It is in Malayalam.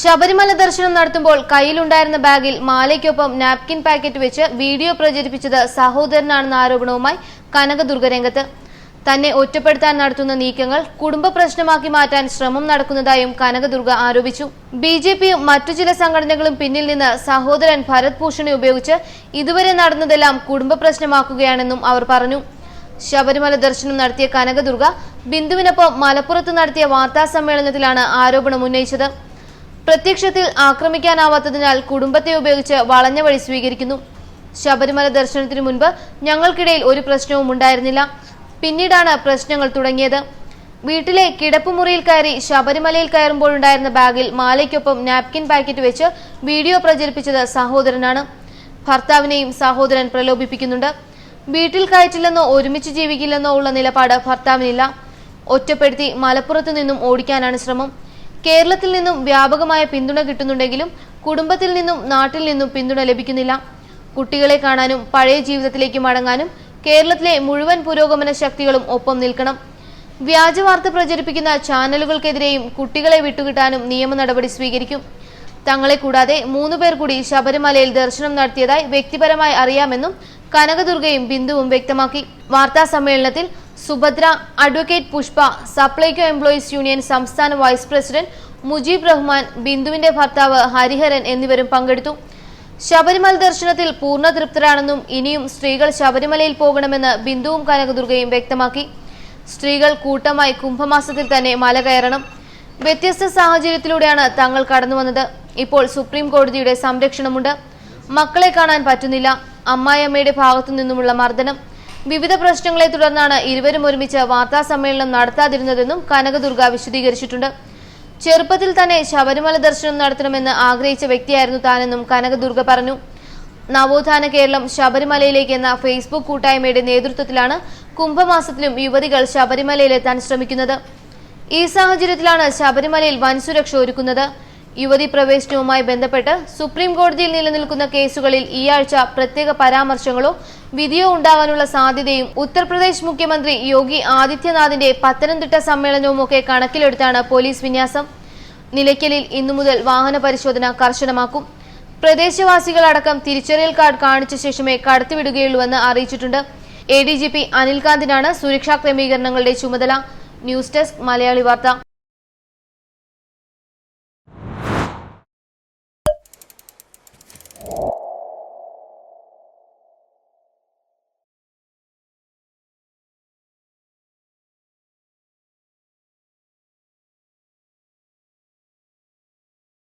ശബരിമല ദർശനം നടത്തുമ്പോൾ കയ്യിലുണ്ടായിരുന്ന ബാഗിൽ മാലയ്ക്കൊപ്പം നാപ്കിൻ പാക്കറ്റ് വെച്ച് വീഡിയോ പ്രചരിപ്പിച്ചത് സഹോദരനാണെന്ന ആരോപണവുമായി കനകദുർഗ രംഗത്ത്. തന്നെ ഒറ്റപ്പെടുത്താൻ നടത്തുന്ന നീക്കങ്ങൾ കുടുംബ പ്രശ്നമാക്കി മാറ്റാൻ ശ്രമം നടക്കുന്നതായും കനകദുർഗ ആരോപിച്ചു. ബി ജെ പിയും മറ്റു ചില സംഘടനകളും പിന്നിൽ നിന്ന് സഹോദരൻ ഭരത് ഭൂഷണെ ഉപയോഗിച്ച് ഇതുവരെ നടന്നതെല്ലാം കുടുംബ പ്രശ്നമാക്കുകയാണെന്നും അവർ പറഞ്ഞു. ശബരിമല ദർശനം നടത്തിയ കനകദുർഗ ബിന്ദുവിനൊപ്പം മലപ്പുറത്ത് നടത്തിയ വാർത്താ സമ്മേളനത്തിലാണ് ആരോപണം ഉന്നയിച്ചത്. പ്രത്യക്ഷത്തിൽ ആക്രമിക്കാനാവാത്തതിനാൽ കുടുംബത്തെ ഉപയോഗിച്ച് വളഞ്ഞ വഴി സ്വീകരിക്കുന്നു. ശബരിമല ദർശനത്തിനു മുൻപ് ഞങ്ങൾക്കിടയിൽ ഒരു പ്രശ്നവും ഉണ്ടായിരുന്നില്ല. പിന്നീടാണ് പ്രശ്നങ്ങൾ തുടങ്ങിയത്. വീട്ടിലെ കിടപ്പുമുറിയിൽ കയറി ശബരിമലയിൽ കയറുമ്പോഴുണ്ടായിരുന്ന ബാഗിൽ മാലയ്ക്കൊപ്പം നാപ്കിൻ പാക്കറ്റ് വെച്ച് വീഡിയോ പ്രചരിപ്പിച്ചത് സഹോദരനാണ്. ഭർത്താവിനെയും സഹോദരൻ പ്രലോഭിപ്പിക്കുന്നുണ്ട്. വീട്ടിൽ കയറ്റില്ലെന്നോ ഒരുമിച്ച് ജീവിക്കില്ലെന്നോ ഉള്ള നിലപാട് ഭർത്താവിനില്ല. ഒറ്റപ്പെടുത്തി മലപ്പുറത്തു നിന്നും ഓടിക്കാനാണ് ശ്രമം. കേരളത്തിൽ നിന്നും വ്യാപകമായ പിന്തുണ കിട്ടുന്നുണ്ടെങ്കിലും കുടുംബത്തിൽ നിന്നും നാട്ടിൽ നിന്നും പിന്തുണ ലഭിക്കുന്നില്ല. കുട്ടികളെ കാണാനും പഴയ ജീവിതത്തിലേക്ക് മടങ്ങാനും കേരളത്തിലെ മുഴുവൻ പുരോഗമന ശക്തികളും ഒപ്പം നിൽക്കണം. വ്യാജ വാർത്ത പ്രചരിപ്പിക്കുന്ന ചാനലുകൾക്കെതിരെയും കുട്ടികളെ വിട്ടുകിട്ടാനും നിയമ നടപടി സ്വീകരിക്കും. തങ്ങളെ കൂടാതെ മൂന്നു പേർ കൂടി ശബരിമലയിൽ ദർശനം നടത്തിയതായി വ്യക്തിപരമായി അറിയാമെന്നും കനകദുർഗയും ബിന്ദുവും വ്യക്തമാക്കി. വാർത്താ സമ്മേളനത്തിൽ Subhadra advocate Pushpa Supplyco employees union സംസ്ഥാന വൈസ് പ്രസിഡന്റ് മുജീബ് റഹ്മാൻ ബിന്ദുവിന്റെ ഭർത്താവ് ഹരിഹരൻ എന്നിവരും പങ്കെടുത്തു. ശബരിമല ദർശനത്തിൽ പൂർണ തൃപ്തരാണെന്നും ഇനിയും സ്ത്രീകൾ ശബരിമലയിൽ പോകണമെന്ന് ബിന്ദുവും കനകദുർഗയും വ്യക്തമാക്കി. സ്ത്രീകൾ കൂട്ടമായി കുംഭമാസത്തിൽ തന്നെ മല കയറണം. വ്യത്യസ്ത സാഹചര്യത്തിലൂടെയാണ് തങ്ങൾ കടന്നുവന്നത്. ഇപ്പോൾ സുപ്രീം കോടതിയുടെ സംരക്ഷണമുണ്ട്. മക്കളെ കാണാൻ പറ്റുന്നില്ല. അമ്മായിയമ്മയുടെ ഭാഗത്തു നിന്നുമുള്ള മർദ്ദനം. വിവിധ പ്രശ്നങ്ങളെ തുടർന്നാണ് ഇരുവരും ഒരുമിച്ച് വാർത്താ സമ്മേളനം നടത്താതിരുന്നതെന്നും കനകദുർഗ വിശദീകരിച്ചിട്ടുണ്ട്. ചെറുപ്പത്തിൽ തന്നെ ശബരിമല ദർശനം നടത്തണമെന്ന് ആഗ്രഹിച്ച വ്യക്തിയായിരുന്നു താനെന്നും കനകദുർഗ പറഞ്ഞു. നവോത്ഥാന കേരളം ശബരിമലയിലേക്ക് എന്ന ഫേസ്ബുക്ക് കൂട്ടായ്മയുടെ നേതൃത്വത്തിലാണ് കുംഭമാസത്തിലും യുവതികൾ ശബരിമലയിലെത്താൻ ശ്രമിക്കുന്നത്. ഈ സാഹചര്യത്തിലാണ് ശബരിമലയിൽ വൻ സുരക്ഷ ഒരുക്കുന്നത്. യുവതി പ്രവേശനവുമായി ബന്ധപ്പെട്ട് സുപ്രീം കോടതിയിൽ നിലനിൽക്കുന്ന കേസുകളിൽ ഈ ആഴ്ച പ്രത്യേക പരാമർശങ്ങളോ വിധിയോ ഉണ്ടാവാനുള്ള സാധ്യതയും ഉത്തർപ്രദേശ് മുഖ്യമന്ത്രി യോഗി ആദിത്യനാഥിന്റെ പത്തനംതിട്ട സമ്മേളനവും ഒക്കെ കണക്കിലെടുത്താണ് പോലീസ് വിന്യാസം. നിലയ്ക്കലിൽ ഇന്നു മുതൽ വാഹന പരിശോധന കർശനമാക്കും. പ്രദേശവാസികളടക്കം തിരിച്ചറിയൽ കാർഡ് കാണിച്ച ശേഷമേ കടത്തിവിടുകയുള്ളൂവെന്ന് അറിയിച്ചിട്ടുണ്ട്. എ ഡി ജി പി അനിൽകാന്തിനാണ് സുരക്ഷാ ക്രമീകരണങ്ങളുടെ ചുമതല. ന്യൂസ് ഡെസ്ക് മലയാളി വാർത്ത.